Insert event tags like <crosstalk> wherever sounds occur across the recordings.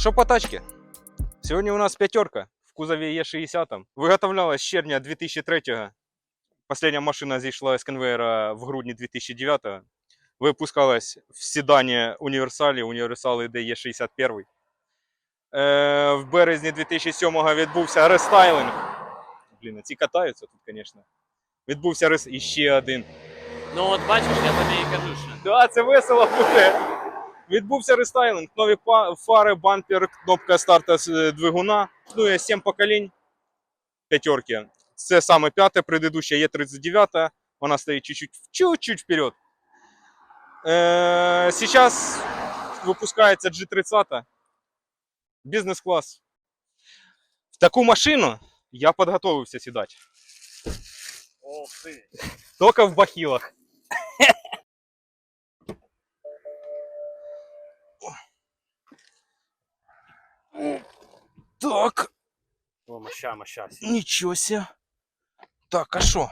Що по тачці? Сьогодні у нас п'ятерка в кузові Е60. Виготовлялась з червня 2003-го. Последня машина зійшла з конвейера в грудні 2009-го. Випускалась в седані універсалі, універсал іде Е61. Е, в березні 2007-го відбувся рестайлинг. Блін, ці катаються тут, звісно. Відбувся рес... і ще один. Ну от бачиш, я тобі і кажу, що. Да, це весело буде. Відбувся рестайлинг, нові фари, бампер, кнопка старта е, двигуна. Ну, є 7 поколінь п'ятерки. Це саме п'яте, предыдуща є 39 вона стоїть чуть-чуть, чуть-чуть вперед. Е, сейчас випускається G30. Бізнес-клас. В таку машину я підготовився сідати. Тільки в бахілах. Так, О, моща, моща. нічого себе. Так, а що?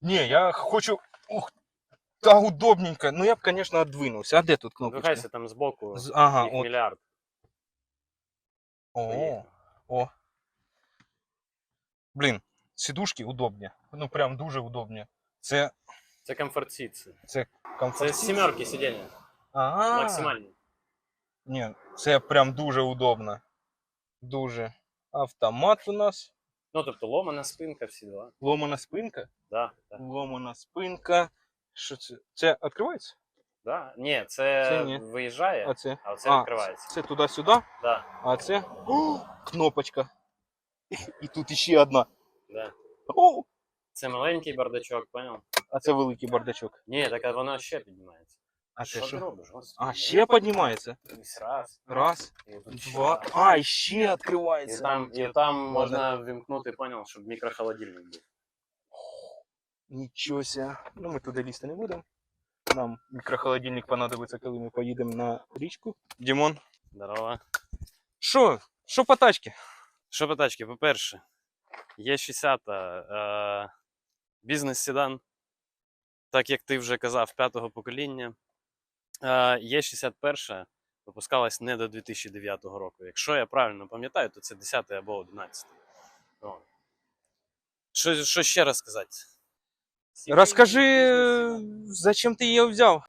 Ні, я хочу. Ух, та удобненько. Ну я б, звісно, віддвинувся. А де тут кнопочка? Двигайся там збоку. З- Ага, їх от. мільярд. О, Поїхали. о. Блін, сідушки удобні. Ну прям дуже удобні. Це, Це комфорт сіт. Це це комфорт. з сімерки сидіння. Ага. Максимальні. Ні, це прям дуже удобно. Дуже. Автомат у нас. Ну, тобто ломана спинка, всі дела. Ломана спинка. Да, да, Ломана спинка. Що це? Це відкривається? да. Ні, це, Це ні. виїжджає, А це? а це А, відкривається. Це туди-сюди, Да, а це О, кнопочка. І тут іще одна. да. О, Це маленький бардачок, поняв? а це великий бардачок. Ні, так а вона ще піднімається. А що ти що? робиш? Господи? А, ще піднімається. Ось Раз. Раз, І тут два. А, і ще І відкривається. там, і там Можна. вімкнути, поняв, щоб мікрохолодильник був. Нічого ся. Ну, ми туди лізти не будемо. Нам мікрохолодильник понадобиться, коли ми поїдемо на річку. Дімон. Здорово. Що? Що по тачці? Що по тачці? По-перше, є 60 е, бізнес-седан, так як ти вже казав, п'ятого покоління. Е, є 61 випускалась не до 2009 року. Якщо я правильно пам'ятаю, то це 10 або 11. О. Що, що ще раз сказати? Розкажи, зачем ти її взяв?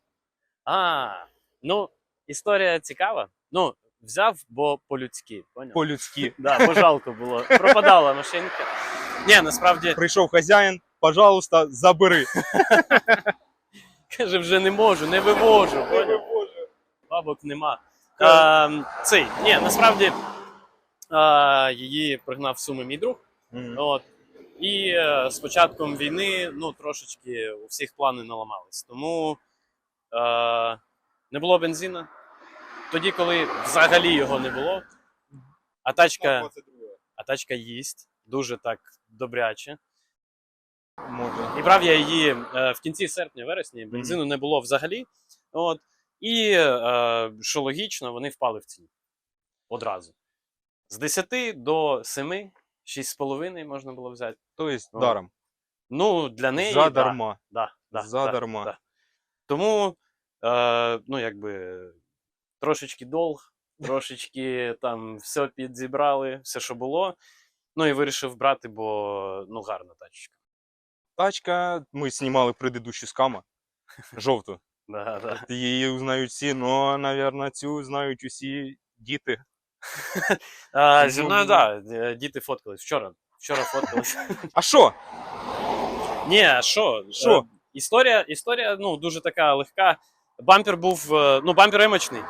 А, ну, історія цікава. Ну, взяв, бо по-людськи, поняв? По-людськи. <laughs> Да, бо жалко було. Пропадала машинка. Ні, насправді, Прийшов хазяїн, пожалуйста, забери. <laughs> каже, вже не можу, не вивожу. Поняв? Бабок нема. А, цей, ні, насправді а, її пригнав в суми мій друг. От. І е, з початком війни ну, трошечки у всіх плани наламались. Тому е, не було бензина. Тоді, коли взагалі його не було, а тачка, а тачка їсть дуже так добряче. І брав я її е, в кінці серпня-вересні, бензину не було взагалі. От. І, е, що логічно, вони впали в ціну одразу. З 10 до 7, 6,5 можна було взяти. То есть даром. Ну, для неї. Задарма. Да, да, Задарма. Да, да. Тому, е, ну, якби, трошечки долг, трошечки там все підзібрали, все, що було. Ну і вирішив брати, бо ну, гарна тачка. Тачка, ми знімали предыдущу кама. Жовту. Да, да. Її узнають всі, але, мабуть, цю знають усі діти. <laughs> А, зі мною, так, да, діти фоткались. Вчора. Вчора фоткались. <laughs> А що? Ні, а що? Що? Е, Історія, історія ну, дуже така легка. Бампер був, е, ну, бампер емочний.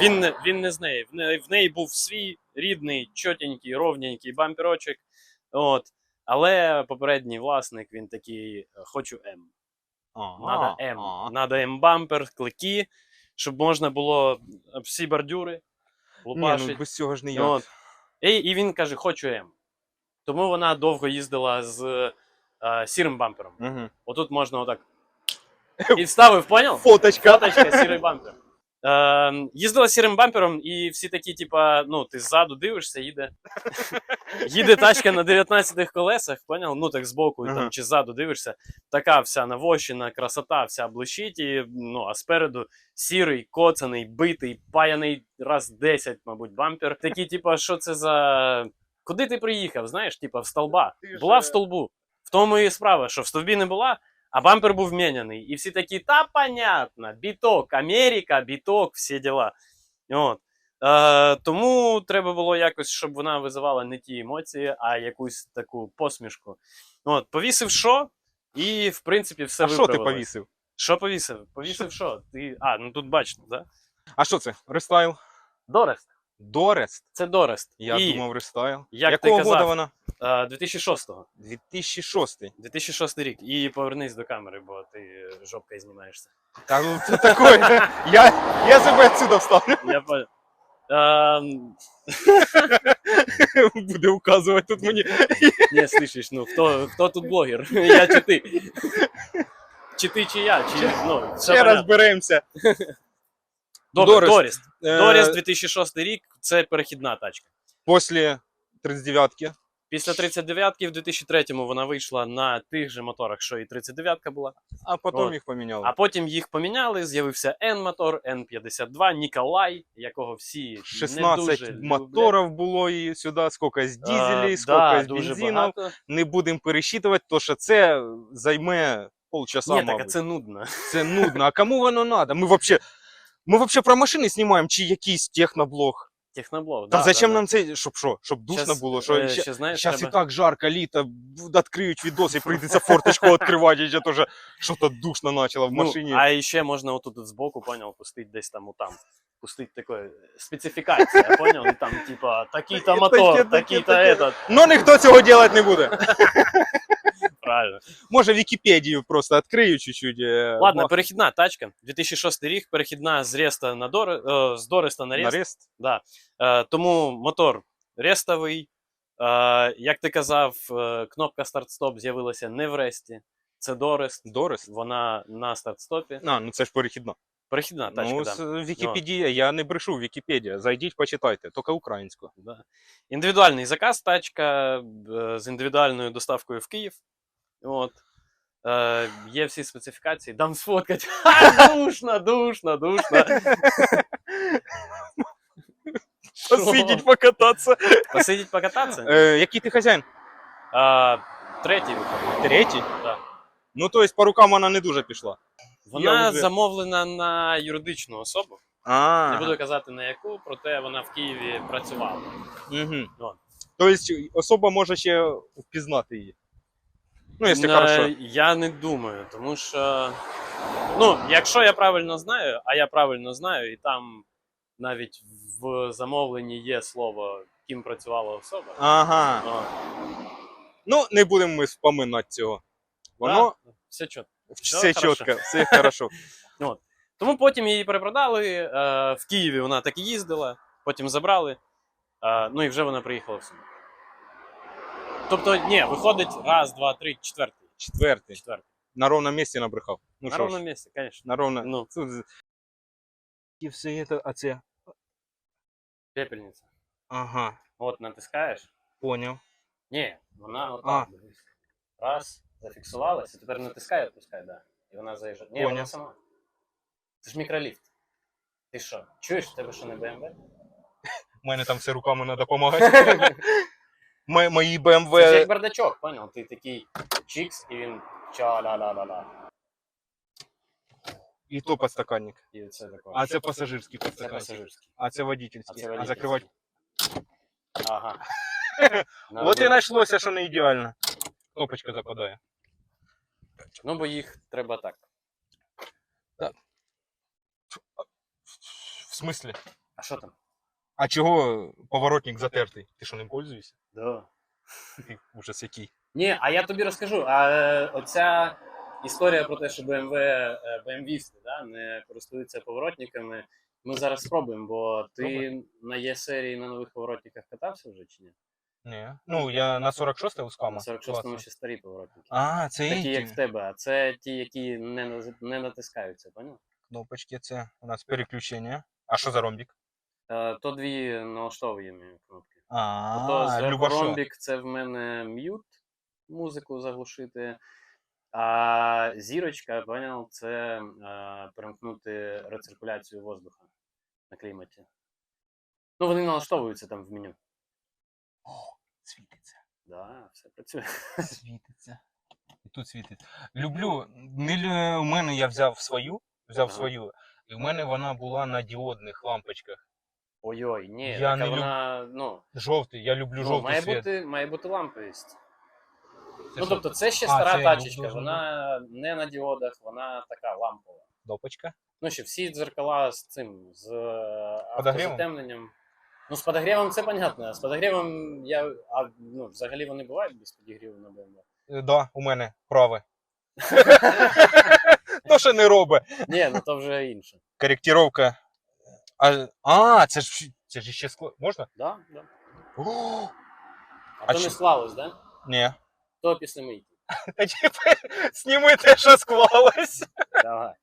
Він, він не з неї, в неї був свій рідний, чотенький, ровненький бамперочок. От. Але попередній власник він такий: е, хочу М. Надо М. Надо М-бампер, клики, щоб можна було всі бордюри Ні, ну без цього ж ніяк. От. І, і він каже, хочу М. Тому вона довго їздила з е, сірим бампером. Угу. Отут можна отак. <laughs> І вставив, поняв? Фоточка. Фоточка, сірий бампер. Е, їздила сірим бампером, і всі такі, типа, ну, ти ззаду дивишся, їде. <laughs> їде тачка на 19 колесах, поняв? Ну так збоку Ага. там, чи ззаду дивишся. Така вся навощена, красота, вся блищить, і, ну, а спереду сірий, коцаний, битий, паяний раз 10, мабуть, бампер. Такі, типа, що це за. Куди ти приїхав? Знаєш, типа, в столба. Була в столбу. В тому і справа, що в стовбі не була, а бампер був міняний. І всі такі, та понятно, біток, Америка, біток, всі діла. От. Е, тому треба було якось, щоб вона визивала не ті емоції, а якусь таку посмішку. От, повісив що, і в принципі все а що ти повісив? Що повісив? Повісив що? Ти... А, ну тут бачите, да? А що це? Рестайл? Дорест. Дорест? Це Дорест. Я і, думав, рестайл. як Якого ти казав, года вона? Е, 2006-го. 2006. 2006 рік. І повернись до камери, бо ти жопкою знімаєшся. Та ну це таке. Я, я себе отсюда вставлю. Я понял. Ем, <laughs> Буде указувати тут мені. Не, слышиш, ну хто, хто тут блогер? <laughs> Я чи ти? Чи ти, чи я? Чи, ну, все Ще понятно. розберемося. Добре, Дорест. Доріст. Е, Доріст 2006 рік це перехідна тачка. Після 39-ки. Після 39-ки в 2003-му вона вийшла на тих же моторах, що і 39-ка була. А потім От. їх поміняли. А потім їх поміняли, з'явився N-мотор, N52, Ніколай, якого всі не дуже моторів було і сюди, скільки з Е, скільки да, з дуже Не будемо пересчитувати, то що це займе полчаса, Ні, так а це нудно. Це нудно. А кому воно надо? Ми вообще, ми вообще про машини знімаємо чи якийсь техноблог? Техноблок. Та да, зачем да, нам це? Щоб що? Щоб душно Щас, було? Що е, ща- ще, знаєш, Зараз треба... і так жарко, літо, відкриють відос і прийдеться форточку відкривати, і я теж що-то душно почало в Ну, машині. а ще можна отут от збоку, понял, пустити десь там отам. Пустити таке специфікація, понял? І там, типа, такий-то <laughs> мотор, такий-то этот. Ну ніхто цього робити не буде. <laughs> Правильно. Може Вікіпедію просто відкрию чуть-чуть. е, Ладно, перехідна тачка. 2006 рік, перехідна з Реста на Дор... е, з Дореста на Рест. Нарест. Да. Е, тому мотор рестовий. Е, як ти казав, е, кнопка старт-стоп з'явилася не в Ресті. Це Дорест. Дорест. Вона на старт-стопі. А, ну це ж перехідна. Перехідна тачка, ну, да. з- Вікіпедія, я не брешу, Вікіпедія. Зайдіть, почитайте, тільки українською. Да. Індивідуальний заказ, тачка е, з індивідуальною доставкою в Київ. От. Е, є всі специфікації. Дам сфоткати. <laughs> Ха, душно, душно, душно. <laughs> Посидіть, покататися. Посидіть покататися? Е, який ти хазяїн? А, третій виходить. Третій? Да. Ну, тобто по рукам вона не дуже пішла. Вона Я вже- замовлена на юридичну особу. А, Не буду казати на яку, проте вона в Києві працювала. Угу. Тобто особа може ще впізнати її. Ну, якщо Е, хорошо. Я не думаю, тому що. Ну, якщо я правильно знаю, а я правильно знаю, і там навіть в замовленні є слово, ким працювала особа. Ага. О, Ну, не будемо ми вспоминати цього. Воно да, все чітко. все чітко, все хорошо. <laughs> Тому потім її перепродали. Е, в Києві вона так і їздила, потім забрали. Е, ну і вже вона приїхала в Суми. Тобто, ні, виходить раз, два, три, четвертий. Четвертий. Четвертий. На ровному місці набрехав. Ну На що ровному ж, місці, звісно. на ровно. Ну, Тут І все це, а це. пепельниця. Ага, От натискаєш. поняв. Ні, вона отак. Раз, зафіксувалася, тепер натискай, відпускай, да. І вона заїжджає. Ні, Поняв. вона сама. Це ж мікроліфт. Ти що? Чуєш, в тебе що не BMW? У мене там все руками треба допомагати. <laughs> Мо- Мої Це ж BMW. як бардачок, понял? Ти такий чікс, і він ча-ла-ла-ла-ла. І то подстаканник. І це таке. А це пасажирський Це подстаканник. пасажирський. А це А водительський. це А закривати. Ага. <laughs> От і знайшлося, що не ідеально. Кнопочка западає. Ну, бо їх треба так. В смислі? А що там? А чого поворотник затертий? Ти що не пользуєшся? Да. Ти ужас який. Ні, а я тобі розкажу. А е, оця історія про те, що BMW, е, BMW да, не користуються поворотниками. Ми зараз спробуємо, бо ти на Є-серії на нових поворотниках катався вже чи ні? Ні. Ну, я на 46 На 46-му ще старі поворотники. А, це Такі, як в тебе, а це ті, які не, не натискаються, поняв? Кнопочки це у нас переключення. А що за ромбік? Е, То дві налаштовуємо кнопки. А, То ромбік це в мене м'ют, музику заглушити. А зірочка, поняв, це е, перемкнути рециркуляцію воздуха на кліматі. Ну, вони налаштовуються там в меню. О, Світиться. Да, все працює. <laughs> Світиться. І тут світить. Люблю. У мене я взяв свою, взяв Ага. свою, і в мене вона була на діодних лампочках. Ой-ой, ні, Я така не люб- вона, ну, Жовтий, я люблю ну жовтий має, світ. бути, має бути ламповість. Це ну, що? тобто, це ще А, стара це тачечка, должно вона не на діодах, вона така лампова. Кнопочка. Ну що, всі дзеркала з цим, з е, Подогрівом? автозатемненням. Ну, з подогрівом це понятно. З подогрівом я. А ну, взагалі вони бувають без подігріву на BMW. Е, Да, у мене праве. <laughs> То що не робить. Ні, ну то вже інше. Корректировка. А, а це ж це ж ще скло. Можна? Да? Да. О, А, А то чи- не склалось, да? ні. То після мийки. <laughs> Та типу, сніми те, що склалось. Давай.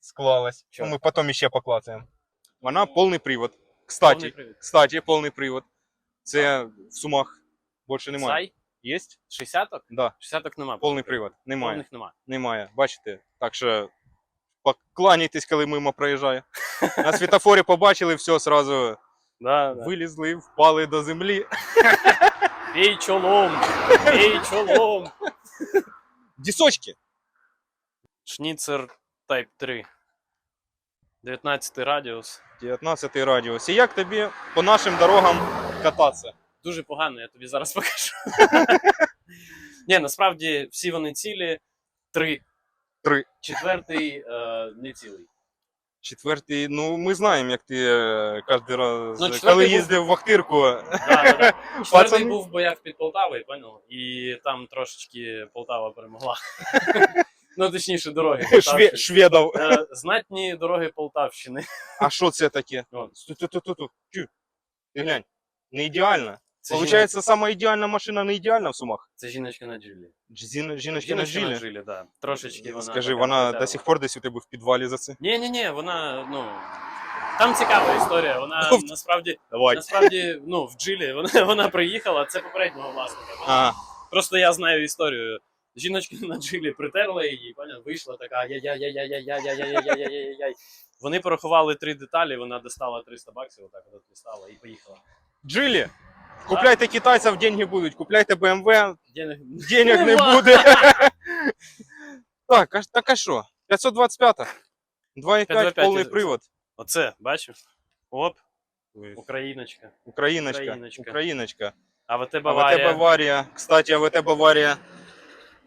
Склалось. Чё? Ну, ми потім ще поклацаємо. Вона повний привод. Кстати, Повний привід. кстати, повний привод. Це в сумах більше немає. Сай? Є? 60-ок? Да, 60-ок нема. повний привод. Немає. Повних нема. Немає. Бачите? Так що покланяйтесь, коли мимо проїжджає. На світофорі побачили, все, сразу Да, да. вилізли, впали до землі. Бій чолом! Бій чолом! Дісочки. Шніцер Type 3. 19 радіус. 19 радіус. І як тобі по нашим дорогам кататися? Дуже погано, я тобі зараз <laughs> покажу. Ні, насправді всі вони цілі. Три. Три. Четвертий е, не цілий. Четвертий, ну ми знаємо, як ти е, кожен раз, Ну, коли був- їздив в Ахтирку, Да, да, да. <laughs> Четвертий був в боях під Полтавою, понял? І там трошечки Полтава перемогла. <laughs> Ну, точніше, дороги. шве, Полтавщини. шведов. Е, Знатні дороги Полтавщини. А що це таке? Чу. Ти глянь. Не ідеально. Це Получається, сама ідеальна машина не ідеальна в сумах. Це жіночка на джилі. На Жіночка на жилі. джилі, да. Трошечки вона. Скажи, така вона до сих пор десь у тебе в підвалі за це. Ні, ні, ні, вона, ну. Там цікава історія. Вона <laughs> насправді, Давай. насправді, ну, в джилі вона, <laughs> вона приїхала, це попереднього власника. А, Просто я знаю історію. Жіночка на джилі притерла її, поняв, вийшла така яй-яй-яй-яй-яй-яй-яй-яй-яй-яй. Вони порахували три деталі, вона достала 300 баксів, отак от дістала і поїхала. Джилі. Купляйте китайців, деньги будуть. Купляйте BMW, Денег... денег не буде. <laughs> Так, а, так а що? 525. 2,5 525 повний привод. Оце, бачив? Оп, Україночка. Україночка. Україночка. Україночка. АВТ АВТ Баварія. Баварія. Кстати, АВТ Баварія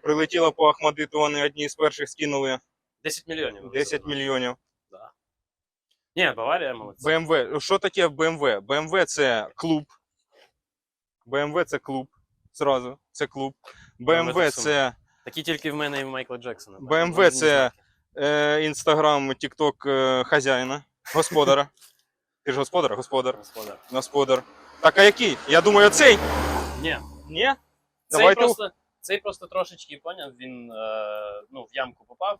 прилетіла по Ахмадиту, вони одні з перших скинули 10 мільйонів. 10 мільйонів. Да. Ні, Баварія молодці. BMW. Що таке BMW? BMW це клуб. BMW це клуб. Зразу, це клуб. BMW це Такі тільки в мене і в Майкла Джексона. BMW це е, інстаграм, тікток е, хазяїна, господара. Ти ж господар, господар, Господар. господар. Так, а який? Я думаю, цей. Ні, Ні? цей Давайте просто, цей просто трошечки поняв, він е, ну, в ямку попав,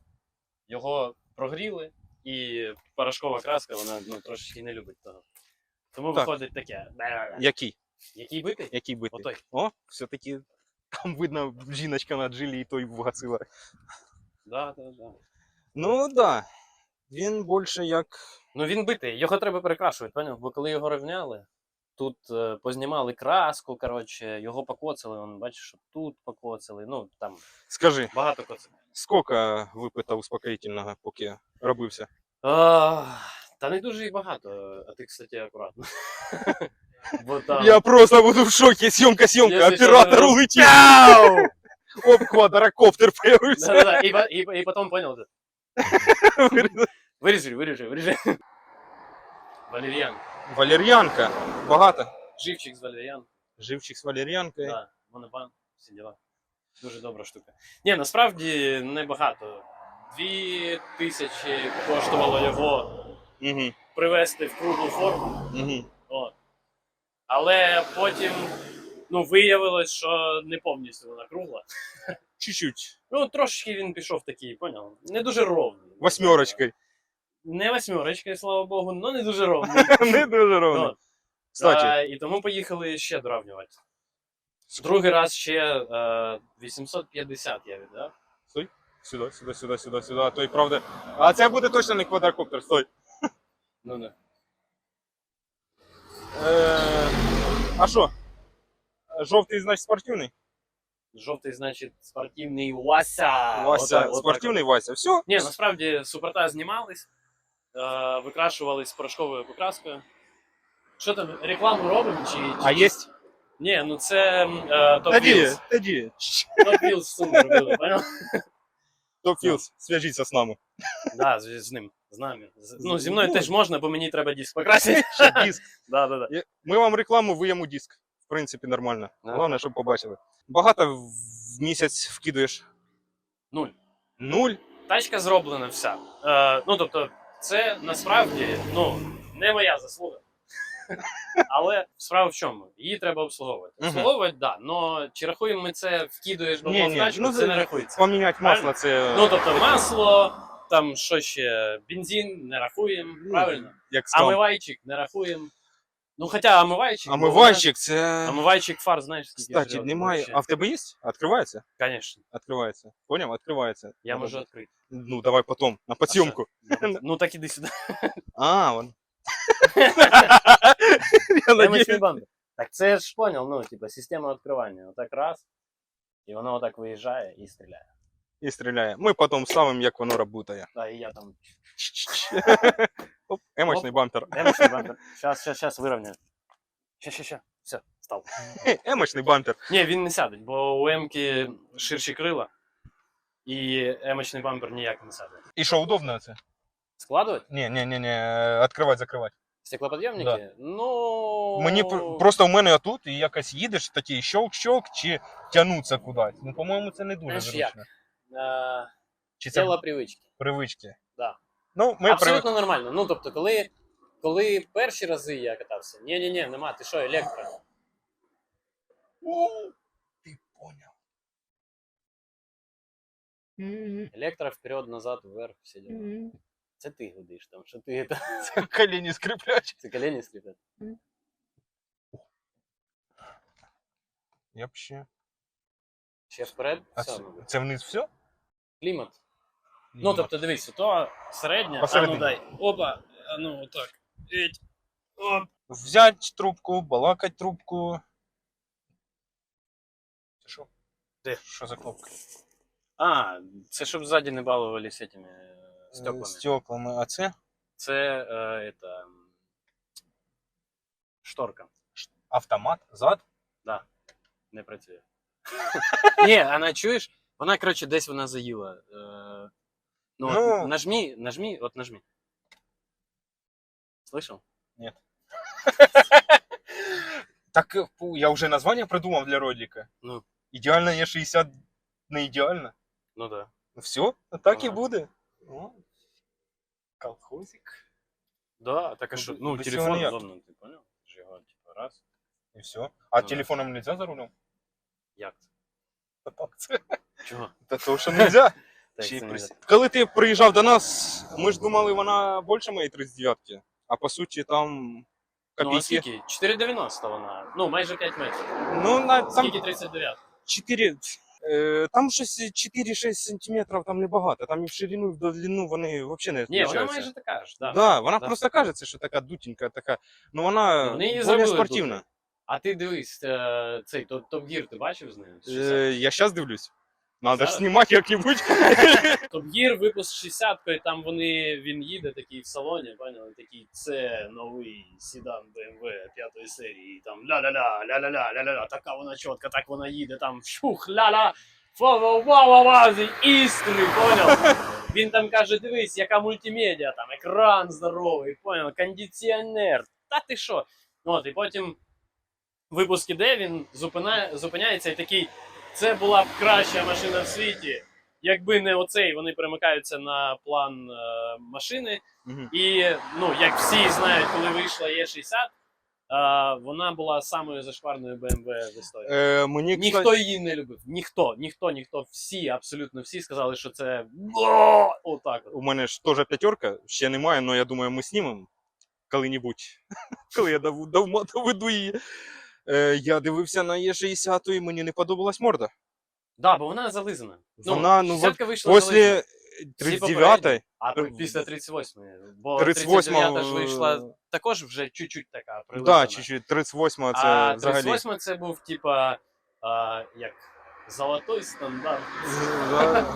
його прогріли, і порошкова краска, вона ну, трошечки не любить того. Тому Так. виходить таке. Який? Який битий? Який битий? Отой. О, все-таки там видно жіночка на джилі і той вгасила. Да, да, да. Ну так. Да. Він більше як. Ну він битий, його треба перекрашувати, поняв? Бо коли його рівняли, тут е, познімали краску, коротше, його покоцали, он, бачиш, що тут покоцали, ну там Скажи, багато коцали. скільки випито успокоїтельного, поки робився? А, та не дуже і багато, а ти, кстати, акуратно. <laughs> Бо там... Я просто буду в шокі. Зйомка, зйомка, Якщо що, оператор ну, улетів. <laughs> Оп, квадрокоптер появився. Да-да-да, І, по- і, по- і потім понял. да. <laughs> Виріжи, виріжи, виріжи. Валеріан. Валер'янка. Багато. Живчик з Валеріан. Живчик з валер'янкою. Да, монобан, всі діла. Дуже добра штука. Ні, насправді небагато. Дві тисячі коштувало його Угу, привести в круглу форму. угу. Але потім ну, виявилось, що не повністю вона кругла. Чуть-чуть. Ну, трошечки він пішов такий, поняв? Не дуже ровний. Восьмерочкою. Не восьмерочкою, слава Богу, але не дуже ровно. <laughs> Не дуже ровно. Ну, Кстати, а, і тому поїхали ще дорівнювати. Другий раз ще е, 850 я віддав. стой. Сюди, сюди, сюди, сюди, сюди. А то й правда. А це буде точно не квадрокоптер, стой. Ну, не. Е, а що? Жовтий, значить, спортивний? Жовтий, значить, спортивний Вася. Вася, Отак, отак. спортивний Вася. Все? Ні, насправді супорта знімались, е, викрашувались порошковою покраскою. Що там, рекламу робимо? Чи, чи... А є? Ні, ну це е, Top Тоді, Wheels. тоді. Top Wheels суму робили, понял? Топ Філс, зв'яжіться з нами. Да, з, з ним, з нами. З- ну, зі мною теж можна, бо мені треба диск покрасити. Ще <laughs> диск. Да, да, да. Є- Ми вам рекламу, ви йому диск. В принципі, нормально. Да. Головне, щоб побачили. Багато в місяць вкидуєш? Нуль. Нуль? Тачка зроблена вся. Е, ну, тобто, це насправді ну, не моя заслуга. <laughs> Але справа в чому? Її треба обслуговувати. Мгм. Обслуговувати, так, да, але чи рахуємо ми це вкидуєш Ні, бабло в ні, тачку, ну, це це- не рахується. Поміняти масло, це Ну, тобто, масло, там що ще, бензин не рахуємо, Ну, правильно? як сказав. Омивайчик не рахуємо. Ну, хоча омивайчик. бо Омивайчик, це. Омивайчик фар, знаєш, скільки Кстати, жрет немає. вообще. А в тебе є? Відкривається? Конечно, Відкривається. Поняв? Відкривається. я можу відкрити. Ну, давай потом, на подсъемку. Ну так іди сюди. А, вон. <laughs> Я надіюсь. Так це ж понял, ну, типа, система відкривання. Отак раз, і воно отак виїжджає і стріляє. І стріляє. Ми потім ставимо, як воно працює. Да, і я там. Оп, Емочний бампер. Емочний <laughs> бампер. Щас, щас, щас вирівняю. Ща, ща, ща. Все, став. Емочний бампер. Ні, він не сяде, бо у Емки ширші крила, і емочний бампер ніяк не сяде. І що, удобно це? Складувати? Ні, ні, ні, ні, відкривати, закривати. Стеклоподйомники? Ну. Мені просто в мене отут і якось їдеш, такий щелк-щелк, чи тягнуться кудись. Ну, по-моєму, це не дуже Знаєш, як? зручно. Е, Чи це Тіло привички. привички? Да. Ну, ми Абсолютно привик... нормально. Ну, тобто, коли, коли перші рази я катався, ні, ні, ні, нема, ти що, електро. Ти поняв. Електро вперед, назад, вверх, все діла. Це ти гудиш там, що ти <laughs> це, Коліні скриплять. це колені сліпять. Я б ще. Ще вперед, А все. це, це вниз все? Клімат. Ну, тобто, дивись, то середня, а ну дай. Опа, а ну отак. Еть. Оп. Взять трубку, балакать трубку. Це що? Де? Що за кнопка? А, це щоб ззаді не балувались этими е, Е, стеклами. Стеклами. А це? Це е, это, шторка. Автомат, зад. Да. Не працює. <laughs> Ні, вона чуєш, вона, коротше, десь вона заїла. Е, ну, от Ну. нажми, нажми, от нажми. Слышал? Так е, фу, я вже названня придумав для Родіка. Ну. Ідеально є 60 не ідеально. Ну да. Ну все, так і Ага. буде. О, Колхозик. Да, так а Ну, що, без ну, цього телефон ніяк. удобно, ти понял? Ти ж його, типу, раз. І все. А Ну, телефоном нельзя за рулем? Як це? <laughs> Та так це. Чого? Та то, що нельзя. Так, Ще й це прис- не Коли ти приїжджав до нас, ми ж думали, вона більше моєї 39-ки. А по суті там Ну, а копійки. скільки? 4,90 вона. Ну, майже 5 метрів. Ну, на, там Скільки 39? 4, е, там щось 4-6 сантиметрів, там небагато. Там і в ширину, і в длину вони взагалі не Ні, вона майже така ж, да. Да, вона Да. просто кажеться, що така дутенька, така. Ну вона Ну, вони її більш зробили спортивна. дуже. А ти дивись, е, цей Топ Гір ти бачив з нею? Е, я зараз дивлюсь. Надо ж знімати як-небудь. <laughs> Топ Гір випуск 60-кою, там вони, він їде такий в салоні, поняли, такий, це новий седан BMW п'ятої серії, там ля-ля-ля, ля-ля-ля, ля-ля-ля, така вона чітка, так вона їде, там шух, ля-ля, фа-ва-ва-ва-ва, іскри, поняв? Він там каже, дивись, яка мультимедіа, там екран здоровий, поняв, кондиціонер, та ти що? От, і потім випуск іде, він зупиняє, зупиняється і такий, це була б краща машина в світі. Якби не оцей, вони перемикаються на план е, машини. Мгм. І ну, як всі знають, коли вийшла Е60, А, вона була самою зашкварною BMW в історії. Е, мені, Ніхто її не любив. Ніхто, ніхто, ніхто. Всі, абсолютно всі сказали, що це «О!» отак. От. у мене ж теж п'ятерка, ще немає, але я думаю, ми знімемо коли-небудь, <laughs> коли я давно доведу її. Е, я дивився на Е60 і мені не подобалась морда. Да, бо вона зализана. Вона, ну, вот десятка вийшла зализана. Після Всі 39-ї, А е, після 38-ї. Бо 38 39 ж вийшла також вже чуть-чуть така Так, прилизана. да, чуть-чуть, 38 це а взагалі. 38 це був типа а, як золотой стандарт. <laughs>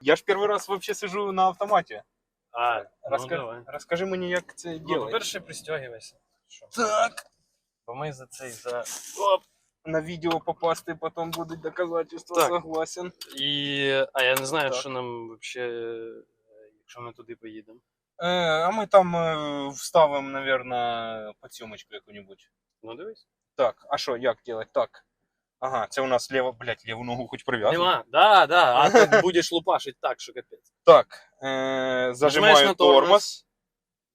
Я ж перший раз вообще сижу на автоматі. А, ну, Розка... давай. Розкажи мені, як це Ну, ділається. по-перше, пристягивайся. Так. Бо ми за цей за. Оп. На відео попасти, потім будуть доказательства, Так. согласен. І, а я не знаю, Так. що нам вообще, е, якщо ми туди поїдемо. Е, а ми там е, вставимо, наверное, подсьомочку яку-небудь. Ну дивись. Так, а що, як делать? Так. Ага, це у нас ліва, блядь, ліву ногу хоч прив'язано. Нема. Да, да, а ти <laughs> будеш лупашить так, що капець. Так, е, зажимаю на тормоз.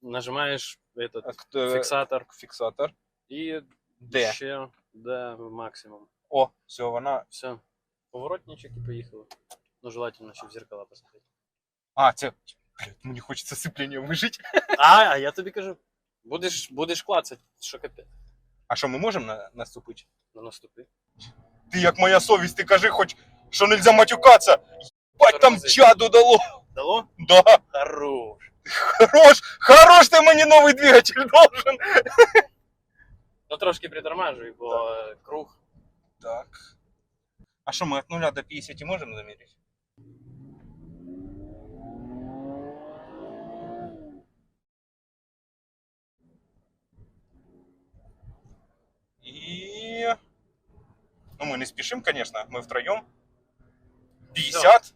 Нажимаєш этот Акт- фіксатор Фіксатор. І Де? ще де максимум. О, все, вона. Все. Поворотничок і поїхали. Ну, желательно, ще в зеркала посмотреть. А, це. Блядь, мені хочеться сцеплення вижити. А, а я тобі кажу. Будеш, будеш клацати, що капець. А що, ми можемо на, наступити? На наступи. Ти як моя совість, ти кажи хоч, що нельзя матюкатися. Бать там Тормози. чаду дало. Дало? Да. Хорош. Хорош, хорош ти мені новий двигатель должен. Ну трошки притормажуй, бо е, круг. Так. А що, ми від 0 до 50 можемо заміряти? І... Ну, ми не спішимо, звісно, ми втроєм. 50.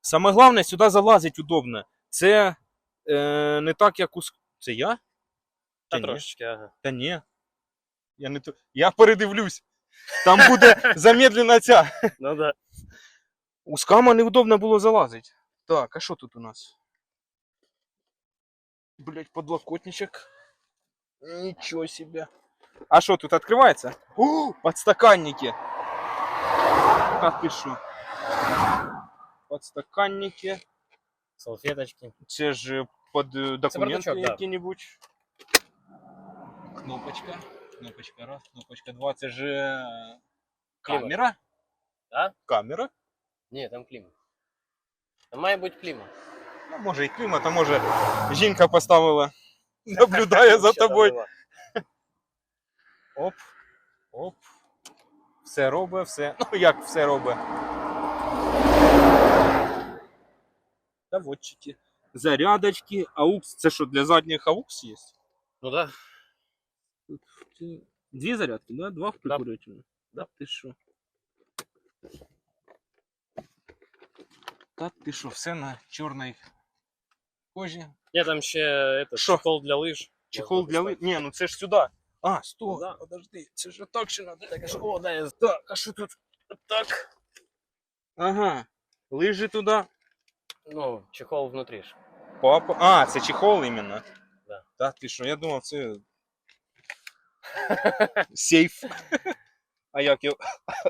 Саме головне, сюди залазить удобно. Це е, не так, як у... ск- Це я? Та ні? трошечки, ага. Та ні. Я не. Я передивлюсь. Там <laughs> буде замедлена ця. Ну да. У скама неудобно було залазити. Так, а що тут у нас? Блять, подлокотничок. Ничего себе. А что, тут открывается? О, подстаканники. Как ты шо? Подстаканники. Салфеточки. Це ж под е, документи бардачок, да. які-небудь. Кнопочка. Кнопочка раз, кнопочка два. Це ж е, камера. Да? Камера. Ні, там клімат. Там має бути клімат. Ну, може і клімат, а може жінка поставила. <laughs> Наблюдає за тобою. Оп. Оп. Все робить, все. Ну як все робить? Заводчики. Зарядочки, аукс. Це що, для задніх аукс є? Ну да. Дві зарядки, да? Два прикурювателя. Да. Ти що? Та ти що, все на чорній кожі. Ні, там ще этот, Що? чехол для лыж. Чехол Можна для достати. ли... Ні, ну це ж сюди. А, стой, Да. подожди, це ж так ще надо. Так, а що? О, да, я... Так, а що тут? Так. Ага. Лижи туди. Ну, чехол внутрі ж. Папа. А, це чехол іменно. Да. Та ти що, я думав, це. <laughs> Сейф. А як його.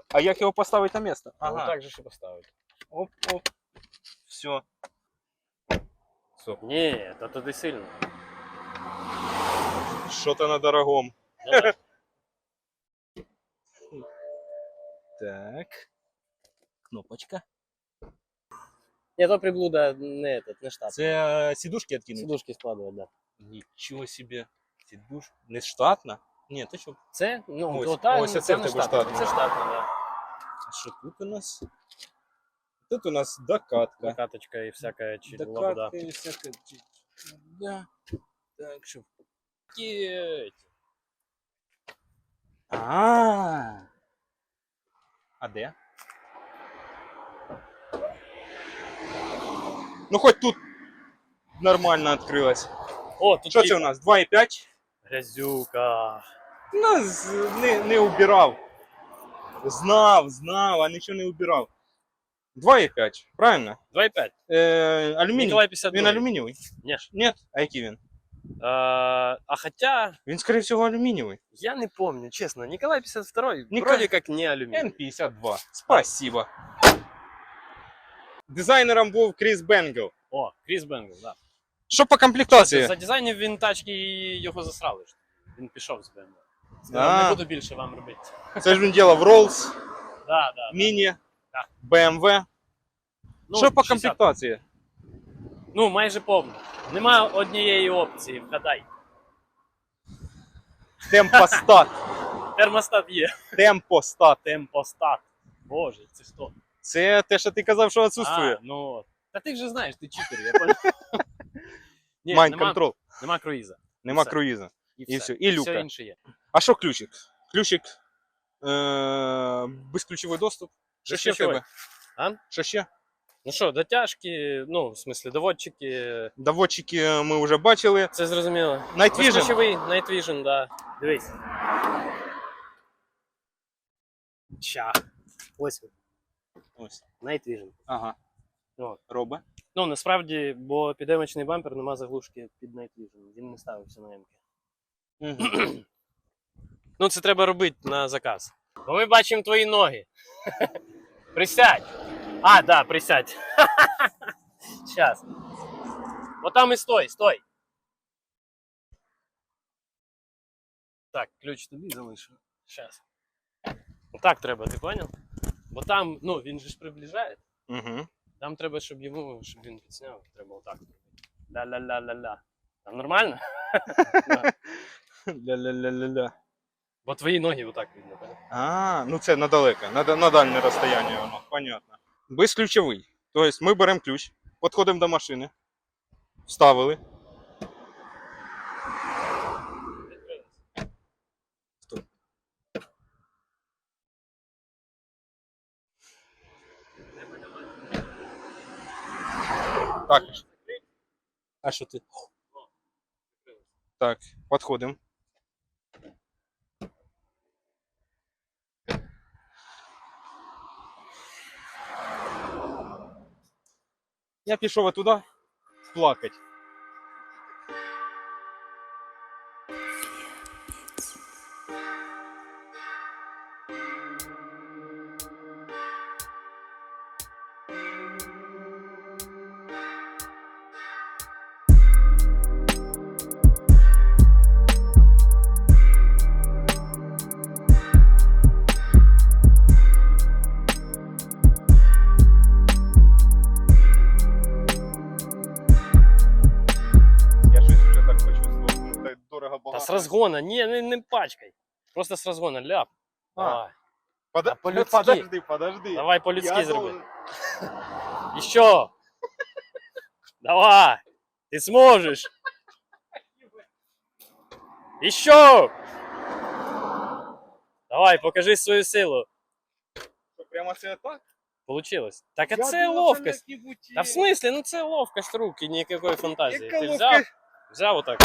А як його поставити на місце? Ага. Ну, так же ще поставити. Оп, оп. Все. Все. Ні, та туди сильно. Що-то на дорогом. <laughs> Ну, да. Так. Кнопочка. Ні, то приблуда не, этот, не штат. Це е, сідушки відкинуть? Сидушки складувати, да. Нічого собі. Сідуш. Не штатна? Ні, ти що? Це, ну, Ось, то та, ось оце це в не тебе штатно. Це штатно, да. А що тут у нас? Тут у нас докатка. Накаточка і всяка чи лабуда. Докатка і всяка. чи- Да. Так, що. А. А де? Ну хоч тут нормально відкрилось. О, тут Що тип- це у нас? 2,5? Грязюка. Ну, з- не, не убирав. Знав, знав, а нічого не убирав. 2,5, правильно? 2,5. Е, алюміній. Ніколай 52. Він алюмінієвий? Ні. Ні. А який він? А, а хотя, Він, скорее всього, алюмінієвий. я не помню, честно. Николай 52 Ника- вроде как не алюминий. Н52. Спасибо. Дизайнером був Кріс Бенгел. О, Кріс Бенгл, да. Що по комплектації? За дизайнів він тачки і його засрали. Він пішов з. А. Сказав, не буду більше вам робити. Це ж він ділав Rolls, Да, да. Міні, Так. BMW. Ну, Що по 60. комплектації? Ну, майже повно. Нема однієї опції, вгадай. Темпостат. <laughs> Термостат є. Темпостат. Темпостат. Боже, це що? Це те, що ти казав, що відсутствує. А, ну. Та ти вже знаєш, ти читер, я понял. <laughs> Ні, Mind нема, control. нема круїза. Нема все. круїза. І, І все. все, і люка. Все інше є. А що ключик? Ключик. Е- безключовий доступ. Що ще в тебе? А? Що ще? Ну що, дотяжки, ну, в смислі, доводчики. Доводчики ми вже бачили. Це зрозуміло. Night Vision. Безключовий Night Vision, да. Дивись. Ща. Ось він. Ось. Night Vision. Ага. От. Робе. Ну, насправді, бо підемочний бампер нема заглушки під Night Vision. Він не ставився на М. Угу. <clears throat> Ну, це треба робити на заказ. Бо ми бачимо твої ноги. <laughs> Присядь. А, да, присядь. <laughs> Сейчас. Вот там і стой, стой. Так, ключ тобі залишу. Сейчас. Отак треба, ти понял? Бо там, ну, він же ж приближає. Угу. Там треба, щоб йому, щоб він підсняв, треба отак. Ля-ля-ля-ля-ля. Там нормально? <laughs> Ля-ля-ля-ля-ля. Бо твої ноги отак видно, понял? А, ну це на далеке, на, на дальнє розстояння воно, понятно. Безключовий. Тобто ми беремо ключ, підходимо до машини, вставили. Так. А що ти? Так, підходимо. Я пішов туди плакати. багато. з розгона, ні, не, не пачкай. Просто з розгона, ляп. А. Давай, Пода- А по-людськи. <laughs> Подожди, подожди. давай по-людськи Я зроби. должен- <laughs> Еще. Давай. Ты сможешь. Еще. Давай, покажи свою силу. Що, Прямо це так? Получилось. Так а Я це думав, ловкость. як-небудь Та в смысле, ну це ловкость руки, ніякої фантазії. Яка Ти ловка? взяв, взяв отак.